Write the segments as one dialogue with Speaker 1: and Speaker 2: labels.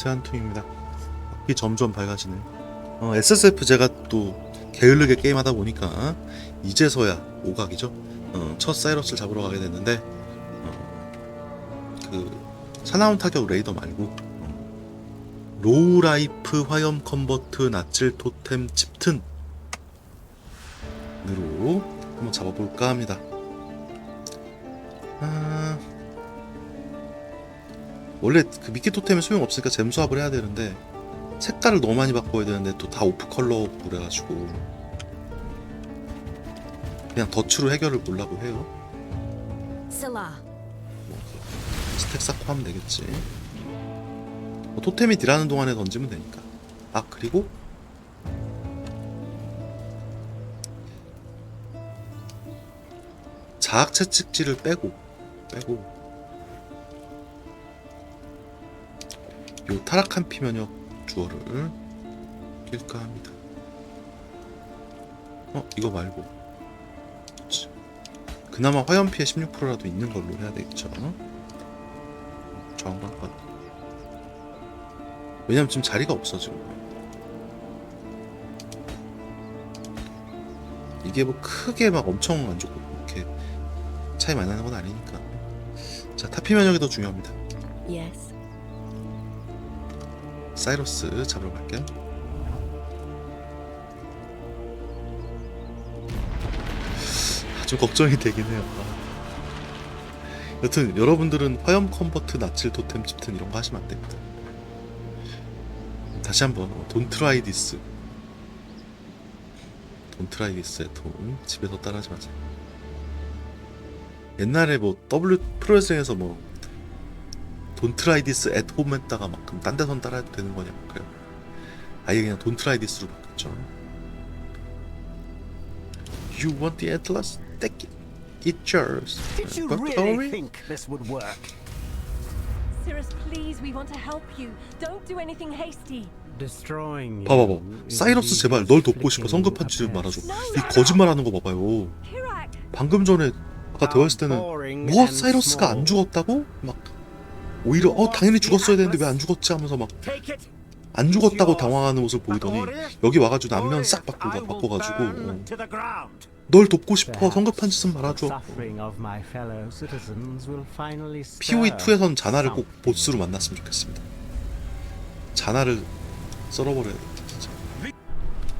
Speaker 1: 제한퉁입니다. 밖이 점점 밝아지네. 어, SSF 제가 또 게을르게 게임하다 보니까 이제서야 오각이죠. 어, 첫 사이러스를 잡으러 가게 됐는데 어, 그 사나운 타격 레이더 말고 어, 로우 라이프 화염 컨버트 나칠 토템 칩튼으로 한번 잡아볼까 합니다. 아, 원래 그 미끼 토템이 소용 없으니까 잼 수합을 해야 되는데 색깔을 너무 많이 바꿔야 되는데 또 다 오프 컬러 그래가지고 그냥 덧으로 해결을 보려고 해요. 뭐, 스택 쌓고 하면 되겠지. 뭐 토템이 딜하는 동안에 던지면 되니까. 아 그리고 자학 채찍질을 빼고 빼고 요 타락한 피면역 주어를 낄까 합니다. 어 이거 말고 그치. 그나마 화염 피해 16%라도 있는 걸로 해야 되겠죠. 저항방권. 왜냐면 지금 자리가 없어 지금. 이게 뭐 크게 막 엄청 안 좋고 이렇게 차이 많이 나는 건 아니니까. 자 타피 면역이 더 중요합니다.
Speaker 2: Yes.
Speaker 1: 사이러스 잡으러 갈게요. 아, 좀 걱정이 되긴 해요. 아. 여튼 여러분들은 화염 컨버트 나칠 토템 칩튼 이런 거 하시면 안 됩니다. 다시 한번 돈 트라이 디스 돈 트라이 디스의 돈 집에서 따라하지 마세요. 옛날에 뭐 W 프로레슬링에서 뭐 돈트라이디스 앳 홈 했다가 막 그럼 딴 데선 따라해도 되는 거냐 그래요 아예 그냥 돈트라이디스로 바꿨죠 You want the Atlas? Take it It's yours
Speaker 3: Did you
Speaker 1: But
Speaker 3: really think this would work?
Speaker 2: Cirrus, please, we want to help you. Don't do anything hasty.
Speaker 3: Destroying
Speaker 1: 봐봐봐 사이러스 제발 널 돕고 싶어 성급한 짓을 말아줘 이 거짓말하는 거 봐봐요! 방금 전에 아까 대화했을 때는 뭐 사이러스가 안 죽었다고? 막 오히려 어 당연히 죽었어야 되는데 왜 안 죽었지 하면서 막 안 죽었다고 당황하는 모습을 보이더니 여기 와가지고 안면 싹 바꾸고 바꿔가지고 어, 널 돕고 싶어. 성급한 짓은 말아줘. POE 2에선 자나를 꼭 보스로 만났으면 좋겠습니다. 자나를 썰어버려야 돼 진짜.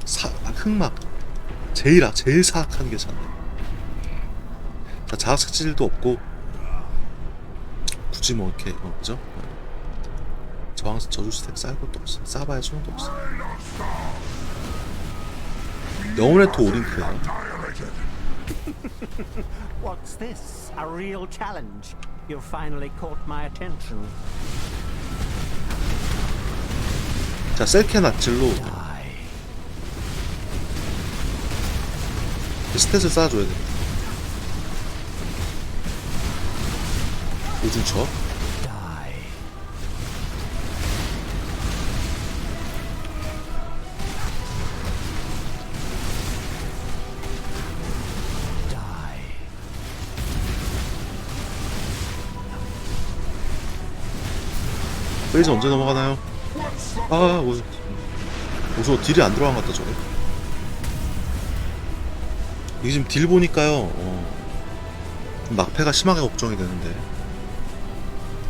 Speaker 1: 사 아, 흑막 제일 아 제일 사악한 게 자나. 자 자학색질도 없고 굳이 뭐 이렇게 어, 그죠? 저항 저주 스택 쌓을 것도 없어. 쌓아봐야 소용도 없어. 영혼의 토 오링크야.
Speaker 3: What's this? A real challenge. You finally caught my attention.
Speaker 1: 자 셀케 나찔로 그 스탯을 쌓아줘야 돼.
Speaker 3: Die. Die.
Speaker 1: 페이지 언제 넘어가나요? 아, 뭐, 오저 딜이 안 들어간 것 같다, 저거. 이게 지금 딜 보니까요, 어, 좀 막패가 심하게 걱정이 되는데.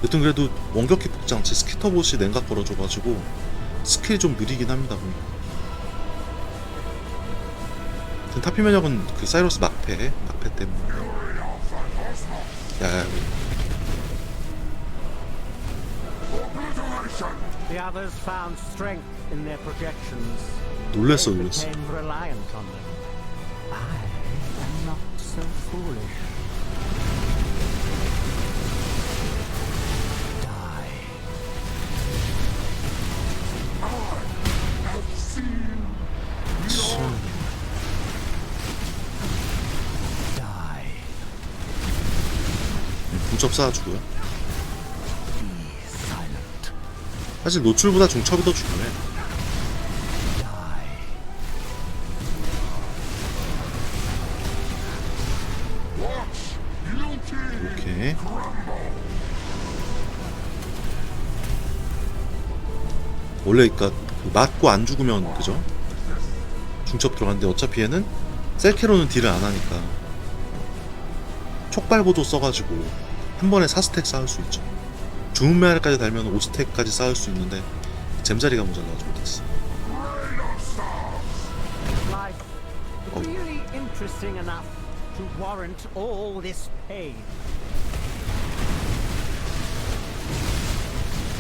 Speaker 1: 여튼 그래도 원격기 복장치 스키터봇이 냉각 걸어줘가지고 스킬이 좀 느리긴 합니다, 보니까. 여튼 타피 면 역은 그 사이러스 막패, 막패 때문에. 야, 야,
Speaker 3: The others found strength in their projections.
Speaker 1: 놀랬어, 놀랬어. 중첩 쌓아주고요. 사실 노출보다 중첩이 더 중요해. 오케이. 원래 그니까 그 맞고 안 죽으면 그죠? 중첩 들어갔는데 어차피 얘는 셀케로는 딜을 안 하니까 촉발보도 써가지고 한 번에 4스택 쌓을 수 있죠 죽은 메아리까지 달면 5스택까지 쌓을 수 있는데 잼자리가 모자라가지고 못했어 Oh.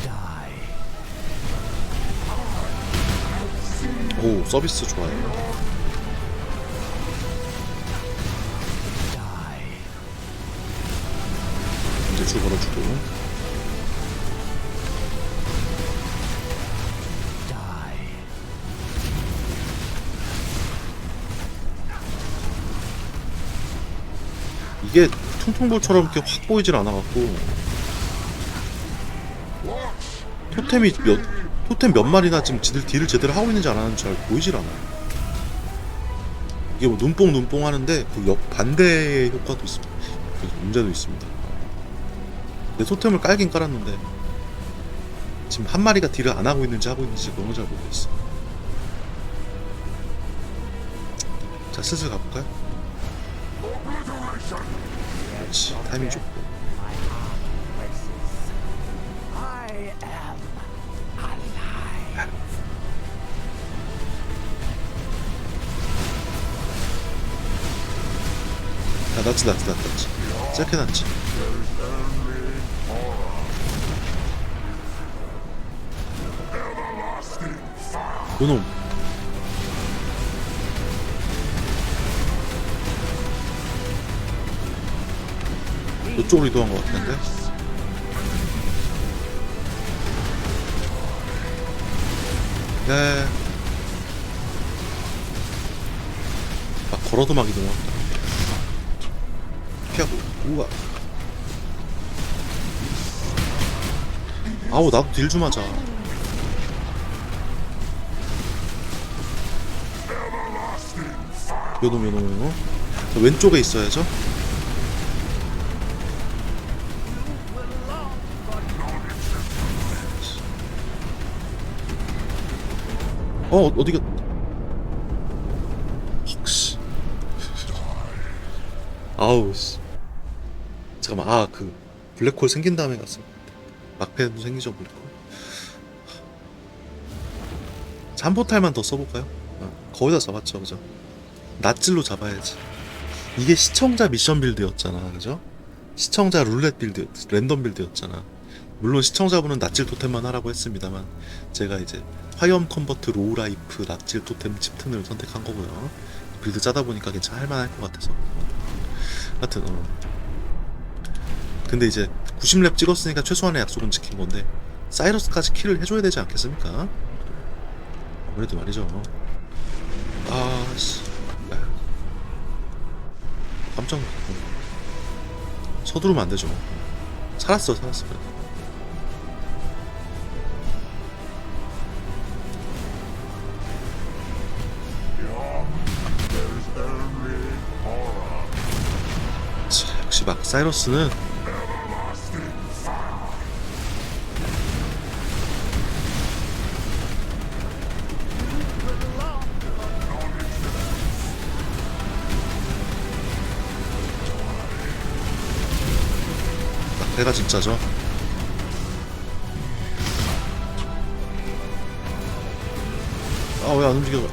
Speaker 3: Die.
Speaker 1: 오 서비스 좋아요 줄 걸어주고. 이게 퉁퉁볼처럼 이렇게 확 보이질 않아갖고 토템이 몇 토템 몇 마리나 지금 지들 딜을 제대로 하고 있는지 안 하는지 잘 보이질 않아요. 이게 뭐 눈뽕 눈뽕 하는데 그역 반대의 효과도 있습니다. 문제도 있습니다. 내 토템을 깔긴 깔았는데 지금 한 마리가 딜을 안 하고 있는지 하고 있는지 너무 잘 모르겠어. 자 슬슬 가볼까요? 그렇지 타이밍 좋고. 아 낫지 낫지 낫지 낫지 짧게 낫지 요놈. 이쪽으로 이동한 것 같은데? 네. 막 걸어도 막 이동한다 피하고 우와 아우 나도 딜 좀 하자. 요놈 요놈 요놈. 저 왼쪽에 있어야죠? 어 어디가? 혹시 아우 씨. 잠깐만 아 그 블랙홀 생긴 다음에 갔어 막패도 생기죠 블랙홀 잠보탈만 더 써볼까요? 어, 거의 다 잡았죠 그죠? 낫질로 잡아야지 이게 시청자 미션 빌드였잖아 그죠? 시청자 룰렛 빌드 랜덤 빌드였잖아 물론 시청자분은 낫질 토템만 하라고 했습니다만 제가 이제 화염 컨버트 로우 라이프 낫질 토템 칩튼을 선택한 거고요 빌드 짜다 보니까 괜찮 할만할 것 같아서 하여튼 어. 근데 이제 90렙 찍었으니까 최소한의 약속은 지킨 건데 사이러스까지 킬을 해줘야 되지 않겠습니까? 아무래도 말이죠. 아 씨. 깜짝 놀랐어 서두르면 안 되죠. 살았어 살았어 그래. 자, 역시 막 사이러스는 낙태가 진짜죠. 아 왜 안 움직여?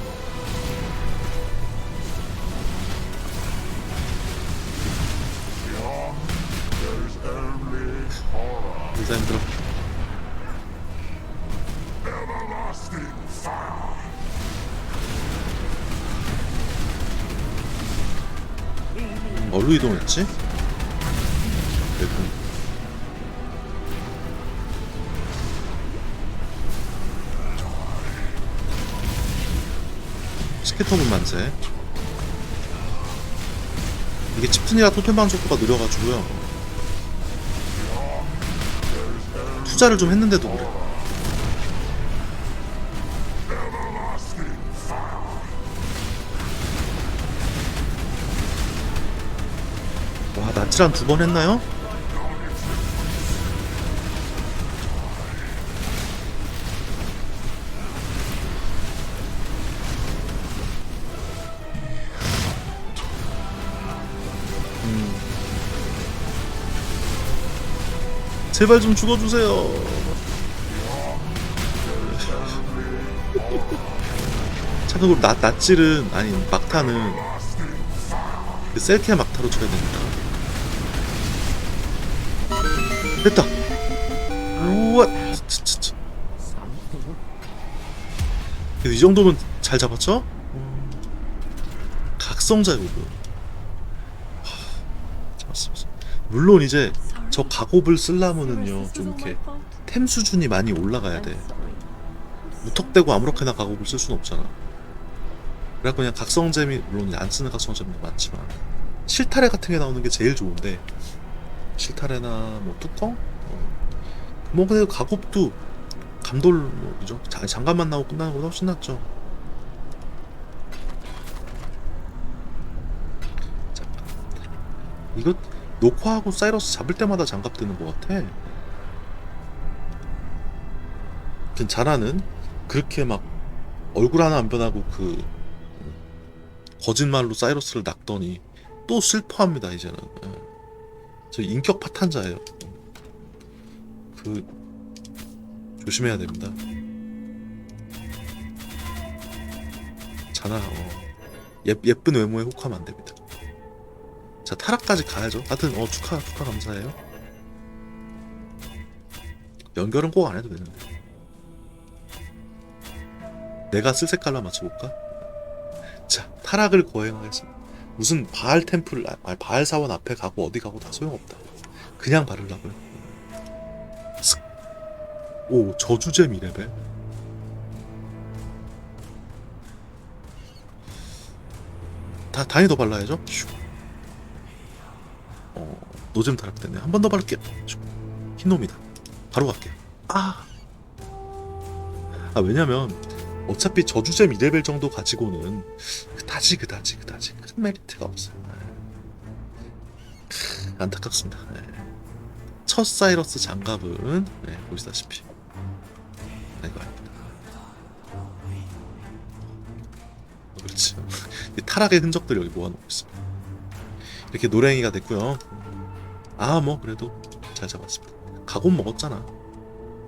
Speaker 1: 진짜 힘들어. 음, 어디로 이동했지? 스케터분 만세. 이게 칩튼이라 토템 방 속도가 느려가지고요. 투자를 좀 했는데도 그래. 와 나치랑 두번 했나요? 제발 좀 죽어주세요. 참고로 나 낫질은 아니 막타는 그 셀케 막타로 쳐야 됩니다. 됐다. 우와. 이 정도면 잘 잡았죠? 각성자이고 잡았습니다. 물론 이제. 저 가곱을 쓰려면은요 좀 이렇게. 템 수준이 많이 올라가야 돼. 무턱대고 아무렇게나 가곱을 쓸 수는 없잖아. 그래갖고 그냥 각성잼이 물론 안 쓰는 각성잼도 많지만 실타래 같은 게 나오는 게 제일 좋은데 실타래나 뭐 뚜껑? 어. 뭐 그래도 가곱도 감돌 뭐 그죠? 자- 장갑만 나오고 끝나는 것보다 훨씬 낫죠. 자, 이거 녹화하고 사이러스 잡을 때마다 장갑 뜨는 것 같아. 걘 잘하는 그렇게 막 얼굴 하나 안 변하고 그 거짓말로 사이러스를 낚더니 또 슬퍼합니다 이제는 예. 저 인격 파탄자예요 그 조심해야 됩니다 자나 어. 예, 예쁜 외모에 혹하면 안 됩니다 자 타락까지 가야죠 하여튼 어 축하 축하 감사해요 연결은 꼭 안 해도 되는데 내가 쓸 색깔로 맞춰볼까? 자, 타락을 거행하겠습니다. 무슨 바알 템플, 아, 바알 사원 앞에 가고 어디 가고 다 소용없다. 그냥 바르려고요. 슥. 오, 저주제 미레벨. 다, 단위 더 발라야죠. 슉. 어, 노잼 타락되네. 한 번 더 바를게요. 슉. 흰놈이다. 바로 갈게요. 아. 아, 왜냐면, 어차피 저주잼 2레벨 정도 가지고는 그다지 그다지 그다지 큰 메리트가 없어요. 크, 안타깝습니다. 네. 첫 사이러스 장갑은 네, 보시다시피 네, 이거 아닙니다. 어, 그렇지. 이 타락의 흔적들 여기 모아놓고 있습니다. 이렇게 노랭이가 됐고요. 아 뭐 그래도 잘 잡았습니다. 가곱 먹었잖아.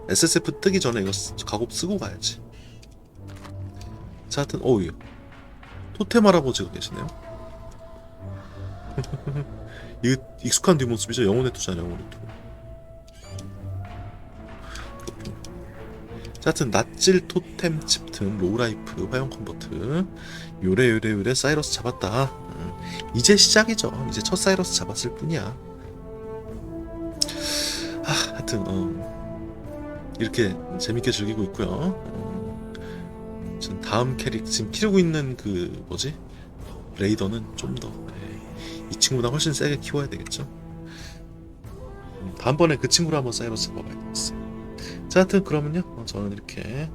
Speaker 1: SSF 뜨기 전에 이거 쓰- 가곱 쓰고 가야지. 자, 하여튼 어우야 토템 할아버지가 계시네요 이 익숙한 뒷모습이죠 영혼의 투자는 영혼의 투 그렇군요. 자, 하여튼 낫질 토템 칩튼 로우라이프 화용 컨버트 요래 요래 요래 사이러스 잡았다 음, 이제 시작이죠 이제 첫 사이러스 잡았을 뿐이야 아, 하여튼 어, 이렇게 재밌게 즐기고 있고요 음, 전 다음 캐릭 지금 키우고 있는 그 뭐지 레이더는 좀 더 이 친구보다 훨씬 세게 키워야 되겠죠. 음, 다음번에 그 친구를 한번 사이러스 먹어야 되겠어요. 자, 하여튼 그러면요, 어, 저는 이렇게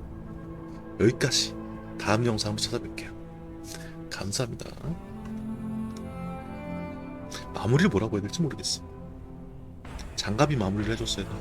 Speaker 1: 여기까지 다음 영상 한번 찾아뵐게요. 감사합니다. 마무리를 뭐라고 해야 될지 모르겠어. 장갑이 마무리를 해줬어야 돼.